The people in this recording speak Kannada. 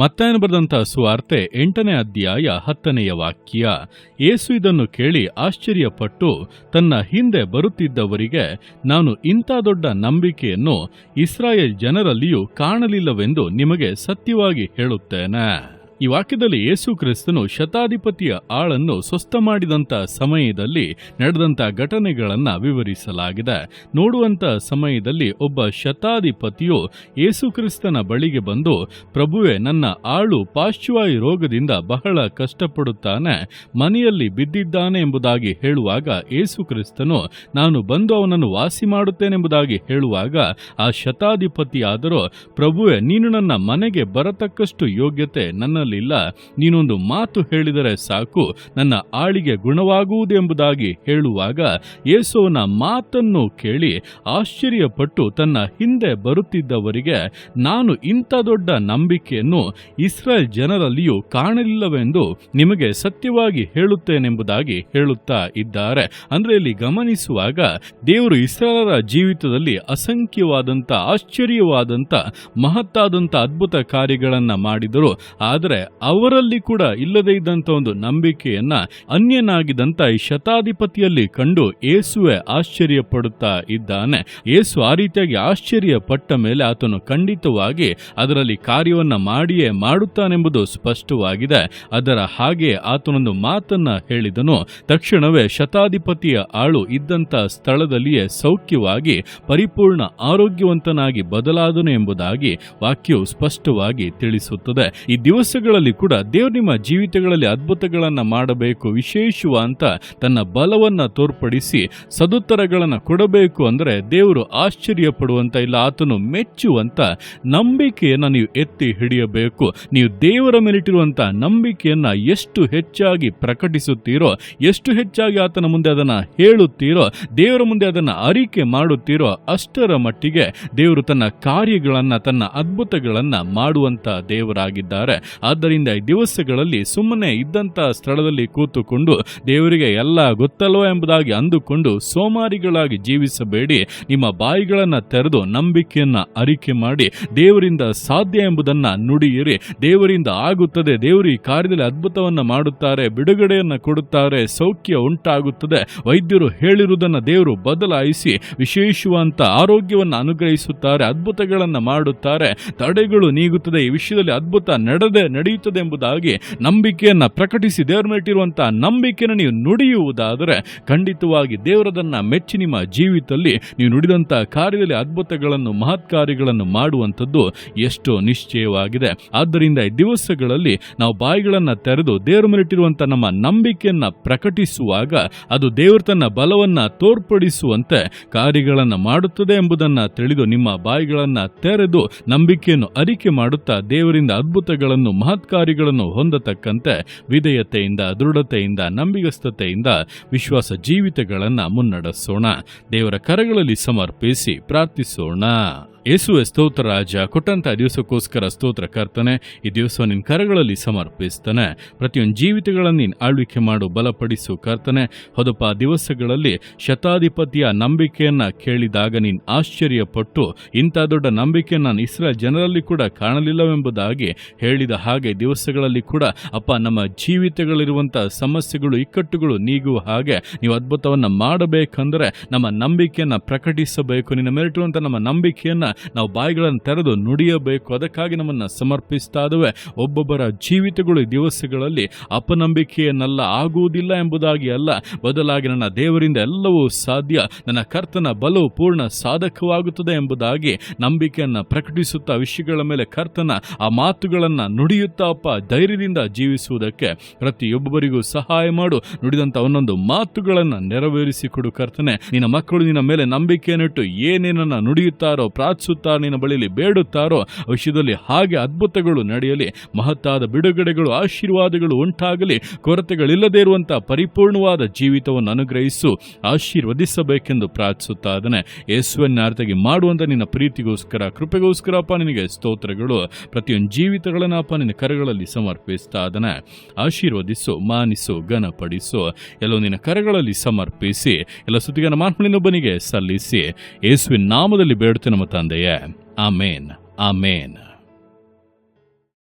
ಮತ್ತಾಯನ ಬರೆದಂಥ ಸುವಾರ್ತೆ ಎಂಟನೇ ಅಧ್ಯಾಯ ಹತ್ತನೆಯ ವಾಕ್ಯ. ಏಸು ಇದನ್ನು ಕೇಳಿ ಆಶ್ಚರ್ಯಪಟ್ಟು ತನ್ನ ಹಿಂದೆ ಬರುತ್ತಿದ್ದವರಿಗೆ ನಾನು ಇಂಥ ದೊಡ್ಡ ನಂಬಿಕೆಯನ್ನು ಇಸ್ರಾಯೇಲ್ ಜನರಲ್ಲಿಯೂ ಕಾಣಲಿಲ್ಲವೆಂದು ನಿಮಗೆ ಸತ್ಯವಾಗಿ ಹೇಳುತ್ತೇನೆ. ಈ ವಾಕ್ಯದಲ್ಲಿ ಯೇಸು ಕ್ರಿಸ್ತನು ಶತಾಧಿಪತಿಯ ಆಳನ್ನು ಸ್ವಸ್ಥ ಮಾಡಿದಂಥ ಸಮಯದಲ್ಲಿ ನಡೆದಂಥ ಘಟನೆಗಳನ್ನ ವಿವರಿಸಲಾಗಿದೆ. ನೋಡುವಂತ ಸಮಯದಲ್ಲಿ ಒಬ್ಬ ಶತಾಧಿಪತಿಯು ಯೇಸು ಕ್ರಿಸ್ತನ ಬಳಿಗೆ ಬಂದು, ಪ್ರಭುವೆ, ನನ್ನ ಆಳು ಪಾರ್ಶ್ವವಾಯು ರೋಗದಿಂದ ಬಹಳ ಕಷ್ಟಪಡುತ್ತಾನೆ, ಮನೆಯಲ್ಲಿ ಬಿದ್ದಿದ್ದಾನೆ ಎಂಬುದಾಗಿ ಹೇಳುವಾಗ ಯೇಸು ಕ್ರಿಸ್ತನು, ನಾನು ಬಂದು ಅವನನ್ನು ವಾಸಿ ಮಾಡುತ್ತೇನೆಂಬುದಾಗಿ ಹೇಳುವಾಗ ಆ ಶತಾಧಿಪತಿಯಾದರೂ, ಪ್ರಭುವೆ, ನೀನು ನನ್ನ ಮನೆಗೆ ಬರತಕ್ಕಷ್ಟು ಯೋಗ್ಯತೆ ನನ್ನಲ್ಲಿ ಇಲ್ಲ ನೀನೊಂದು ಮಾತು ಹೇಳಿದರೆ ಸಾಕು, ನನ್ನ ಆಳಿಗೆ ಗುಣವಾಗುವುದೆಂಬುದಾಗಿ ಹೇಳುವಾಗ ಯೇಸುವನ ಮಾತನ್ನು ಕೇಳಿ ಆಶ್ಚರ್ಯಪಟ್ಟು ತನ್ನ ಹಿಂದೆ ಬರುತ್ತಿದ್ದವರಿಗೆ, ನಾನು ಇಂಥ ದೊಡ್ಡ ನಂಬಿಕೆಯನ್ನು ಇಸ್ರೇಲ್ ಜನರಲ್ಲಿಯೂ ಕಾಣಲಿಲ್ಲವೆಂದು ನಿಮಗೆ ಸತ್ಯವಾಗಿ ಹೇಳುತ್ತೇನೆಂಬುದಾಗಿ ಹೇಳುತ್ತಾ ಇದ್ದಾರೆ. ಅಂದರೆ ಇಲ್ಲಿ ಗಮನಿಸುವಾಗ ದೇವರು ಇಸ್ರೇಲರ ಜೀವಿತದಲ್ಲಿ ಅಸಂಖ್ಯವಾದಂಥ, ಆಶ್ಚರ್ಯವಾದಂಥ, ಮಹತ್ತಾದಂಥ ಅದ್ಭುತ ಕಾರ್ಯಗಳನ್ನು ಮಾಡಿದರು. ಆದರೆ ಅವರಲ್ಲಿ ಕೂಡ ಇಲ್ಲದೇ ಇದ್ದಂತ ಒಂದು ನಂಬಿಕೆಯನ್ನ ಅನ್ಯನಾಗಿದ್ದಂಥ ಈ ಶತಾಧಿಪತಿಯಲ್ಲಿ ಕಂಡು ಏಸುವೆ ಆಶ್ಚರ್ಯ ಪಡುತ್ತಾ ಇದ್ದಾನೆ. ಏಸು ಆ ರೀತಿಯಾಗಿ ಆಶ್ಚರ್ಯ ಪಟ್ಟ ಮೇಲೆ ಆತನು ಖಂಡಿತವಾಗಿ ಅದರಲ್ಲಿ ಕಾರ್ಯವನ್ನ ಮಾಡಿಯೇ ಮಾಡುತ್ತಾನೆಂಬುದು ಸ್ಪಷ್ಟವಾಗಿದೆ. ಅದರ ಹಾಗೆ ಆತನೊಂದು ಮಾತನ್ನ ಹೇಳಿದನು. ತಕ್ಷಣವೇ ಶತಾಧಿಪತಿಯ ಆಳು ಇದ್ದಂತ ಸ್ಥಳದಲ್ಲಿಯೇ ಸೌಖ್ಯವಾಗಿ ಪರಿಪೂರ್ಣ ಆರೋಗ್ಯವಂತನಾಗಿ ಬದಲಾದನು ಎಂಬುದಾಗಿ ವಾಕ್ಯವು ಸ್ಪಷ್ಟವಾಗಿ ತಿಳಿಸುತ್ತದೆ. ಈ ದಿವಸಗಳಲ್ಲಿ ಕೂಡ ದೇವರು ನಿಮ್ಮ ಜೀವಿತಗಳಲ್ಲಿ ಅದ್ಭುತಗಳನ್ನು ಮಾಡಬೇಕು ವಿಶೇಷವಂತ ತನ್ನ ಬಲವನ್ನು ತೋರ್ಪಡಿಸಿ ಸದುತ್ತರಗಳನ್ನು ಕೊಡಬೇಕು ಅಂದ್ರೆ ದೇವರು ಆಶ್ಚರ್ಯ ಪಡುವಂತ ಇಲ್ಲ, ಆತನು ಮೆಚ್ಚುವಂತ ನಂಬಿಕೆಯನ್ನ ನೀವು ಎತ್ತಿ ಹಿಡಿಯಬೇಕು. ನೀವು ದೇವರ ಮೇಲಿಟ್ಟಿರುವಂತ ನಂಬಿಕೆಯನ್ನ ಎಷ್ಟು ಹೆಚ್ಚಾಗಿ ಪ್ರಕಟಿಸುತ್ತೀರೋ, ಎಷ್ಟು ಹೆಚ್ಚಾಗಿ ಆತನ ಮುಂದೆ ಅದನ್ನ ಹೇಳುತ್ತೀರೋ, ದೇವರ ಮುಂದೆ ಅದನ್ನ ಅರಿಕೆ ಮಾಡುತ್ತೀರೋ ಅಷ್ಟರ ಮಟ್ಟಿಗೆ ದೇವರು ತನ್ನ ಕಾರ್ಯಗಳನ್ನು, ತನ್ನ ಅದ್ಭುತಗಳನ್ನು ಮಾಡುವಂತ ದೇವರಾಗಿದ್ದಾರೆ. ಆದ್ದರಿಂದ ದಿವಸಗಳಲ್ಲಿ ಸುಮ್ಮನೆ ಇದ್ದಂತ ಸ್ಥಳದಲ್ಲಿ ಕೂತುಕೊಂಡು ದೇವರಿಗೆ ಎಲ್ಲ ಗೊತ್ತಲ್ವ ಎಂಬುದಾಗಿ ಅಂದುಕೊಂಡು ಸೋಮಾರಿಗಳಾಗಿ ಜೀವಿಸಬೇಡಿ. ನಿಮ್ಮ ಬಾಯಿಗಳನ್ನು ತೆರೆದು ನಂಬಿಕೆಯನ್ನ ಅರಿಕೆ ಮಾಡಿ ದೇವರಿಂದ ಸಾಧ್ಯ ಎಂಬುದನ್ನ ನುಡಿಯಿರಿ. ದೇವರಿಂದ ಆಗುತ್ತದೆ. ದೇವರು ಈ ಕಾರ್ಯದಲ್ಲಿ ಅದ್ಭುತವನ್ನ ಮಾಡುತ್ತಾರೆ, ಬಿಡುಗಡೆಯನ್ನ ಕೊಡುತ್ತಾರೆ, ಸೌಖ್ಯ ಉಂಟಾಗುತ್ತದೆ. ವೈದ್ಯರು ಹೇಳಿರುವುದನ್ನ ದೇವರು ಬದಲಾಯಿಸಿ ವಿಶೇಷವಂತ ಆರೋಗ್ಯವನ್ನು ಅನುಗ್ರಹಿಸುತ್ತಾರೆ, ಅದ್ಭುತಗಳನ್ನ ಮಾಡುತ್ತಾರೆ. ತಡೆಗಳು ನೀಗುತ್ತದೆ. ಈ ವಿಷಯದಲ್ಲಿ ಅದ್ಭುತ ನಡೆದೇ ನಡೆಯುತ್ತದೆ ಎಂಬುದಾಗಿ ನಂಬಿಕೆಯನ್ನು ಪ್ರಕಟಿಸಿ ದೇವರ ಮೇಲಿಟ್ಟಿರುವಂತಹ ನಂಬಿಕೆಯನ್ನು ನೀವು ನುಡಿಯುವುದಾದರೆ ಖಂಡಿತವಾಗಿ ದೇವರದನ್ನ ಮೆಚ್ಚಿ ನಿಮ್ಮ ಜೀವಿತದಲ್ಲಿ ನೀವು ನುಡಿದಂತಹ ಕಾರ್ಯದಲ್ಲಿ ಅದ್ಭುತಗಳನ್ನು, ಮಹತ್ ಕಾರ್ಯಗಳನ್ನು ಮಾಡುವಂಥದ್ದು ಎಷ್ಟೋ ನಿಶ್ಚಯವಾಗಿದೆ. ಆದ್ದರಿಂದ ಈ ದಿವಸಗಳಲ್ಲಿ ನಾವು ಬಾಯಿಗಳನ್ನು ತೆರೆದು ದೇವರ ಮೇಲಿಟ್ಟಿರುವಂತಹ ನಮ್ಮ ನಂಬಿಕೆಯನ್ನು ಪ್ರಕಟಿಸುವಾಗ ಅದು ದೇವರ ತನ್ನ ಬಲವನ್ನ ತೋರ್ಪಡಿಸುವಂತೆ ಕಾರ್ಯಗಳನ್ನು ಮಾಡುತ್ತದೆ ಎಂಬುದನ್ನು ತಿಳಿದು ನಿಮ್ಮ ಬಾಯಿಗಳನ್ನು ತೆರೆದು ನಂಬಿಕೆಯನ್ನು ಅರಿಕೆ ಮಾಡುತ್ತಾ ದೇವರಿಂದ ಅದ್ಭುತಗಳನ್ನು, ಮಹತ್ ಕಾರ್ಯಗಳನ್ನು ಹೊಂದತಕ್ಕಂತೆ ವಿಧೇಯತೆಯಿಂದ ದೃಢತೆಯಿಂದ ನಂಬಿಗಸ್ತತೆಯಿಂದ ವಿಶ್ವಾಸ ಜೀವಿತಗಳನ್ನು ಮುನ್ನಡೆಸೋಣ. ದೇವರ ಕರಗಳಲ್ಲಿ ಸಮರ್ಪಿಸಿ ಪ್ರಾರ್ಥಿಸೋಣ. ಯೇಸುವೆ ಸ್ತೋತ್ರ ರಾಜ, ಕೊಟ್ಟಂತ ದಿವಸಕ್ಕೋಸ್ಕರ ಸ್ತೋತ್ರ ಕರ್ತನೆ, ಈ ದಿವಸ ನಿನ್ನ ಕರಗಳಲ್ಲಿ ಸಮರ್ಪಿಸ್ತಾನೆ. ಪ್ರತಿಯೊಂದು ಜೀವಿತಗಳನ್ನು ನೀನು ಆಳ್ವಿಕೆ ಮಾಡು, ಬಲಪಡಿಸು ಕರ್ತನೆ. ಹೊದಪ ದಿವಸಗಳಲ್ಲಿ ಶತಾಧಿಪತಿಯ ನಂಬಿಕೆಯನ್ನ ಕೇಳಿದಾಗ ನೀನು ಆಶ್ಚರ್ಯಪಟ್ಟು, ಇಂಥ ದೊಡ್ಡ ನಂಬಿಕೆ ನಾನು ಇಸ್ರೇಲ್ ಜನರಲ್ಲಿ ಕೂಡ ಕಾಣಲಿಲ್ಲವೆಂಬುದಾಗಿ ಹೇಳಿದ ಹಾಗೆ ದಿವಸಗಳಲ್ಲಿ ಕೂಡ, ಅಪ್ಪ, ನಮ್ಮ ಜೀವಿತಗಳಿರುವಂಥ ಸಮಸ್ಯೆಗಳು, ಇಕ್ಕಟ್ಟುಗಳು ನೀಗುವ ಹಾಗೆ ನೀವು ಅದ್ಭುತವನ್ನ ಮಾಡಬೇಕಂದ್ರೆ ನಮ್ಮ ನಂಬಿಕೆಯನ್ನ ಪ್ರಕಟಿಸಬೇಕು. ನಿನ್ನ ಮೇಲೆ ನಮ್ಮ ನಂಬಿಕೆಯನ್ನ ನಾವು ಬಾಯಿಗಳನ್ನು ತೆರೆದು ನುಡಿಯಬೇಕು. ಅದಕ್ಕಾಗಿ ನಮ್ಮನ್ನು ಸಮರ್ಪಿಸ್ತಾ ಇದ್ದೇವೆ ಒಬ್ಬೊಬ್ಬರ ಜೀವಿತಗಳು ದಿವಸಗಳಲ್ಲಿ ಅಪನಂಬಿಕೆಯನ್ನೆಲ್ಲ, ಆಗುವುದಿಲ್ಲ ಎಂಬುದಾಗಿ ಅಲ್ಲ. ಬದಲಾಗಿ ನನ್ನ ದೇವರಿಂದ ಎಲ್ಲವೂ ಸಾಧ್ಯ. ನನ್ನ ಕರ್ತನ ಬಲವು ಪೂರ್ಣ ಸಾಧಕವಾಗುತ್ತದೆ ಎಂಬುದಾಗಿ ನಂಬಿಕೆಯನ್ನು ಪ್ರಕಟಿಸುತ್ತಾ, ವಿಷಯಗಳ ಮೇಲೆ ಕರ್ತನ ಆ ಮಾತುಗಳನ್ನು ನುಡಿಯುತ್ತಾ, ಅಪ್ಪ, ಧೈರ್ಯದಿಂದ ಜೀವಿಸುವುದಕ್ಕೆ ಪ್ರತಿಯೊಬ್ಬರಿಗೂ ಸಹಾಯ ಮಾಡು. ನುಡಿದಂಥ ಒಂದೊಂದು ಮಾತುಗಳನ್ನು ನೆರವೇರಿಸಿಕೊಡು ಕರ್ತನೆ. ನಿನ್ನ ಮಕ್ಕಳು ನಿನ್ನ ಮೇಲೆ ನಂಬಿಕೆಯನ್ನಿಟ್ಟು ಏನೇನನ್ನ ನುಡಿಯುತ್ತಾರೋ ಪ್ರಾರ್ಥಿಸುತ್ತಾರೋ ನಿನ್ನ ಬಳಿಯಲ್ಲಿ ಬೇಡುತ್ತಾರೋ? ವಿಷಯದಲ್ಲಿ ಹಾಗೆ ಅದ್ಭುತಗಳು ನಡೆಯಲಿ. ಮಹತ್ತಾದ ಬಿಡುಗಡೆಗಳು, ಆಶೀರ್ವಾದಗಳು ಉಂಟಾಗಲಿ. ಕೊರತೆಗಳಿಲ್ಲದೇ ಇರುವಂತಹ ಪರಿಪೂರ್ಣವಾದ ಜೀವಿತವನ್ನು ಅನುಗ್ರಹಿಸು. ಆಶೀರ್ವದಿಸಬೇಕೆಂದು ಪ್ರಾರ್ಥಿಸುತ್ತಾ ಅದನ್ನೇ ಯೇಸುವನ್ನಾರ್ಥಗಿ ಮಾಡುವಂತ ನಿನ್ನ ಪ್ರೀತಿಗೋಸ್ಕರ, ಕೃಪೆಗೋಸ್ಕರಪ್ಪ ನಿನಗೆ ಸ್ತೋತ್ರಗಳು. ಪ್ರತಿಯೊಂದು ಜೀವಿತಗಳನ್ನಪ್ಪ ನಿನ್ನ ಕರಗಳಲ್ಲಿ ಸಮರ್ಪಿಸ್ತಾ ಇದ್ದಾನೆ. ಆಶೀರ್ವದಿಸು, ಮಾನಿಸು, ಘನಪಡಿಸು. ಎಲ್ಲೋ ನಿನ್ನ ಕರಗಳಲ್ಲಿ ಸಮರ್ಪಿಸಿ. ಎಲ್ಲ ಸುದ್ದಿಗನ ಮಾನ್ಮಳಿನೊಬ್ಬನಿಗೆ ಸಲ್ಲಿಸಿ. ಯೇಸುವಿನ ನಾಮದಲ್ಲಿ ಬೇಡುತ್ತೆ ನಮ್ಮ Amen. Amen.